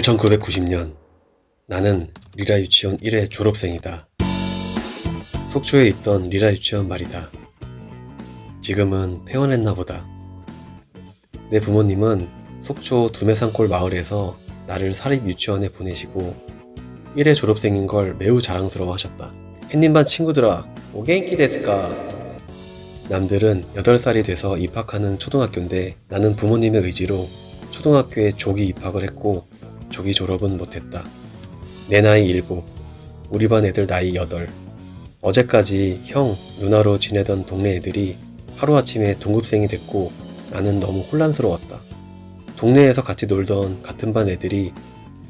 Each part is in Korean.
1990년 나는 리라 유치원 1회 졸업생이다. 속초에 있던 리라 유치원 말이다. 지금은 폐원했나 보다. 내 부모님은 속초 두메산골 마을에서 나를 사립 유치원에 보내시고 1회 졸업생인 걸 매우 자랑스러워 하셨다. 햇님반 친구들아, 오겐키 데스까? 남들은 8살이 돼서 입학하는 초등학교인데 나는 부모님의 의지로 초등학교에 조기 입학을 했고 조기 졸업은 못했다. 내 나이 7, 우리 반 애들 나이 8. 어제까지 형, 누나로 지내던 동네 애들이 하루아침에 동급생이 됐고 나는 너무 혼란스러웠다. 동네에서 같이 놀던 같은 반 애들이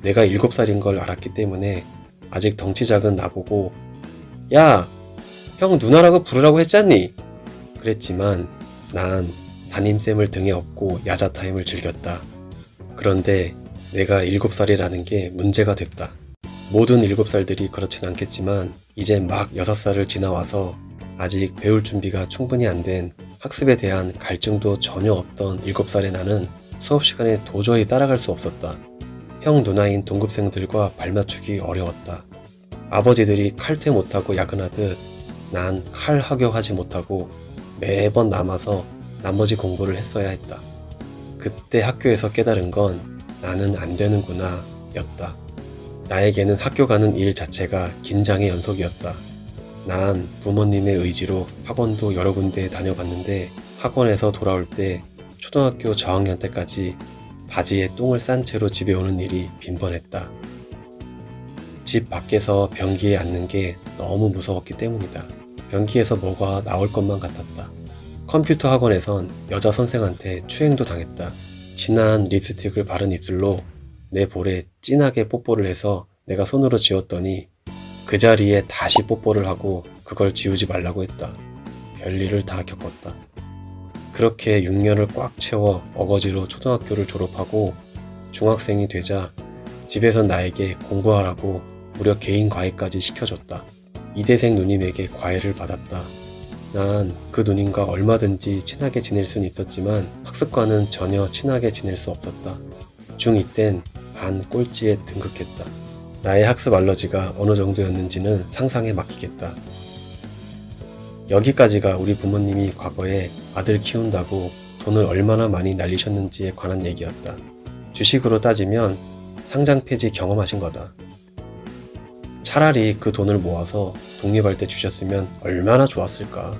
내가 7살인 걸 알았기 때문에 아직 덩치 작은 나보고 야! 형 누나라고 부르라고 했잖니? 그랬지만 난 담임쌤을 등에 업고 야자 타임을 즐겼다. 그런데 내가 7살이라는 게 문제가 됐다. 모든 7살들이 그렇진 않겠지만 이제 막 6살을 지나와서 아직 배울 준비가 충분히 안 된 학습에 대한 갈증도 전혀 없던 7살의 나는 수업 시간에 도저히 따라갈 수 없었다. 형 누나인 동급생들과 발맞추기 어려웠다. 아버지들이 칼퇴 못하고 야근하듯 난칼 학교하지 못하고 매번 남아서 나머지 공부를 했어야 했다. 그때 학교에서 깨달은 건 나는 안 되는구나 였다. 나에게는 학교 가는 일 자체가 긴장의 연속이었다. 난 부모님의 의지로 학원도 여러 군데 다녀봤는데 학원에서 돌아올 때 초등학교 저학년 때까지 바지에 똥을 싼 채로 집에 오는 일이 빈번했다. 집 밖에서 변기에 앉는 게 너무 무서웠기 때문이다. 변기에서 뭐가 나올 것만 같았다. 컴퓨터 학원에선 여자 선생한테 추행도 당했다. 진한 립스틱을 바른 입술로 내 볼에 진하게 뽀뽀를 해서 내가 손으로 지웠더니 그 자리에 다시 뽀뽀를 하고 그걸 지우지 말라고 했다. 별일을 다 겪었다. 그렇게 6년을 꽉 채워 어거지로 초등학교를 졸업하고 중학생이 되자 집에선 나에게 공부하라고 무려 개인 과외까지 시켜줬다. 이대생 누님에게 과외를 받았다. 난 그 누님과 얼마든지 친하게 지낼 순 있었지만 학습과는 전혀 친하게 지낼 수 없었다. 중2 땐 반 꼴찌에 등극했다. 나의 학습 알러지가 어느 정도였는지는 상상에 맡기겠다. 여기까지가 우리 부모님이 과거에 아들 키운다고 돈을 얼마나 많이 날리셨는지에 관한 얘기였다. 주식으로 따지면 상장 폐지 경험하신 거다. 차라리 그 돈을 모아서 독립할 때 주셨으면 얼마나 좋았을까.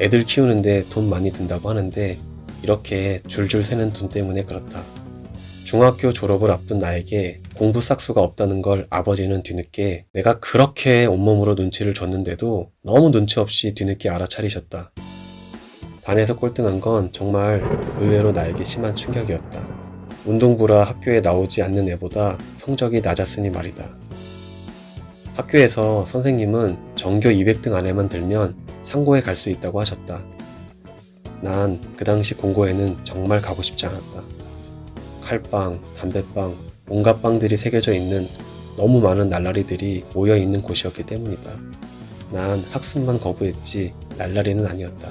애들 키우는데 돈 많이 든다고 하는데 이렇게 줄줄 새는 돈 때문에 그렇다. 중학교 졸업을 앞둔 나에게 공부 싹수가 없다는 걸 아버지는 뒤늦게 내가 그렇게 온몸으로 눈치를 줬는데도 너무 눈치 없이 뒤늦게 알아차리셨다. 반에서 꼴등한 건 정말 의외로 나에게 심한 충격이었다. 운동부라 학교에 나오지 않는 애보다 성적이 낮았으니 말이다. 학교에서 선생님은 전교 200등 안에만 들면 상고에 갈 수 있다고 하셨다. 난 그 당시 공고에는 정말 가고 싶지 않았다. 칼빵, 담배빵, 온갖 빵들이 새겨져 있는 너무 많은 날라리들이 모여 있는 곳이었기 때문이다. 난 학습만 거부했지 날라리는 아니었다.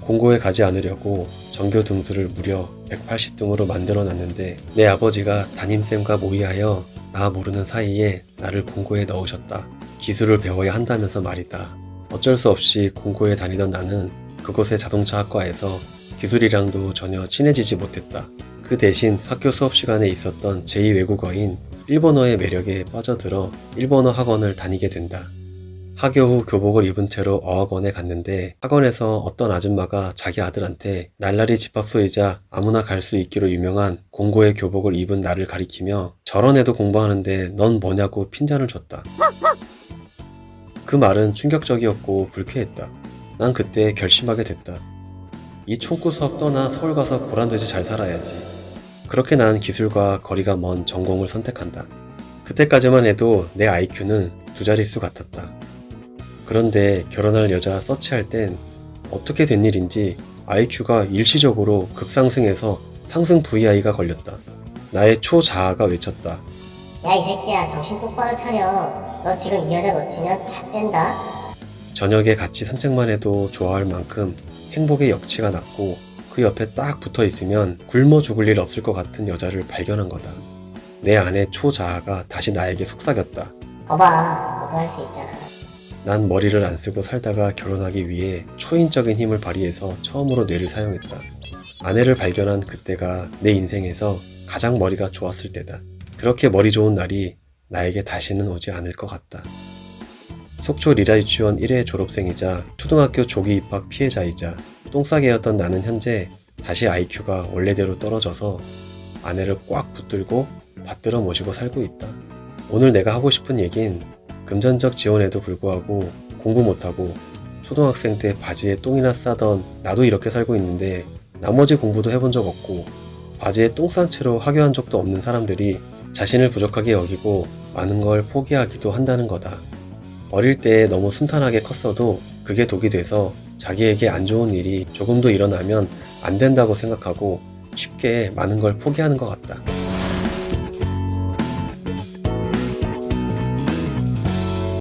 공고에 가지 않으려고 전교 등수를 무려 180등으로 만들어 놨는데 내 아버지가 담임쌤과 모의하여 나 모르는 사이에 나를 공고에 넣으셨다. 기술을 배워야 한다면서 말이다. 어쩔 수 없이 공고에 다니던 나는 그곳의 자동차 학과에서 기술이랑도 전혀 친해지지 못했다. 그 대신 학교 수업 시간에 있었던 제2외국어인 일본어의 매력에 빠져들어 일본어 학원을 다니게 된다. 하교 후 교복을 입은 채로 어학원에 갔는데 학원에서 어떤 아줌마가 자기 아들한테 날라리 집합소이자 아무나 갈 수 있기로 유명한 공고의 교복을 입은 나를 가리키며 저런 애도 공부하는데 넌 뭐냐고 핀잔을 줬다. 그 말은 충격적이었고 불쾌했다. 난 그때 결심하게 됐다. 이 총구 수업 떠나 서울 가서 보란듯이 잘 살아야지. 그렇게 난 기술과 거리가 먼 전공을 선택한다. 그때까지만 해도 내 IQ는 두 자릿수 같았다. 그런데 결혼할 여자 서치할 땐 어떻게 된 일인지 IQ가 일시적으로 급상승해서 상승 VI가 걸렸다. 나의 초자아가 외쳤다. 야 이 새끼야 정신 똑바로 차려 너 지금 이 여자 놓치면 잣된다 저녁에 같이 산책만 해도 좋아할 만큼 행복의 역치가 났고 그 옆에 딱 붙어 있으면 굶어 죽을 일 없을 것 같은 여자를 발견한 거다. 내 안의 초자아가 다시 나에게 속삭였다. 거봐, 너도 할 수 있잖아. 난 머리를 안 쓰고 살다가 결혼하기 위해 초인적인 힘을 발휘해서 처음으로 뇌를 사용했다. 아내를 발견한 그때가 내 인생에서 가장 머리가 좋았을 때다. 그렇게 머리 좋은 날이 나에게 다시는 오지 않을 것 같다. 속초 리라 유치원 1회 졸업생이자 초등학교 조기 입학 피해자이자 똥싸개였던 나는 현재 다시 IQ가 원래대로 떨어져서 아내를 꽉 붙들고 받들어 모시고 살고 있다. 오늘 내가 하고 싶은 얘긴 금전적 지원에도 불구하고 공부 못하고 초등학생 때 바지에 똥이나 싸던 나도 이렇게 살고 있는데 나머지 공부도 해본 적 없고 바지에 똥 싼 채로 하교한 적도 없는 사람들이 자신을 부족하게 여기고 많은 걸 포기하기도 한다는 거다. 어릴 때 너무 순탄하게 컸어도 그게 독이 돼서 자기에게 안 좋은 일이 조금도 일어나면 안 된다고 생각하고 쉽게 많은 걸 포기하는 것 같다.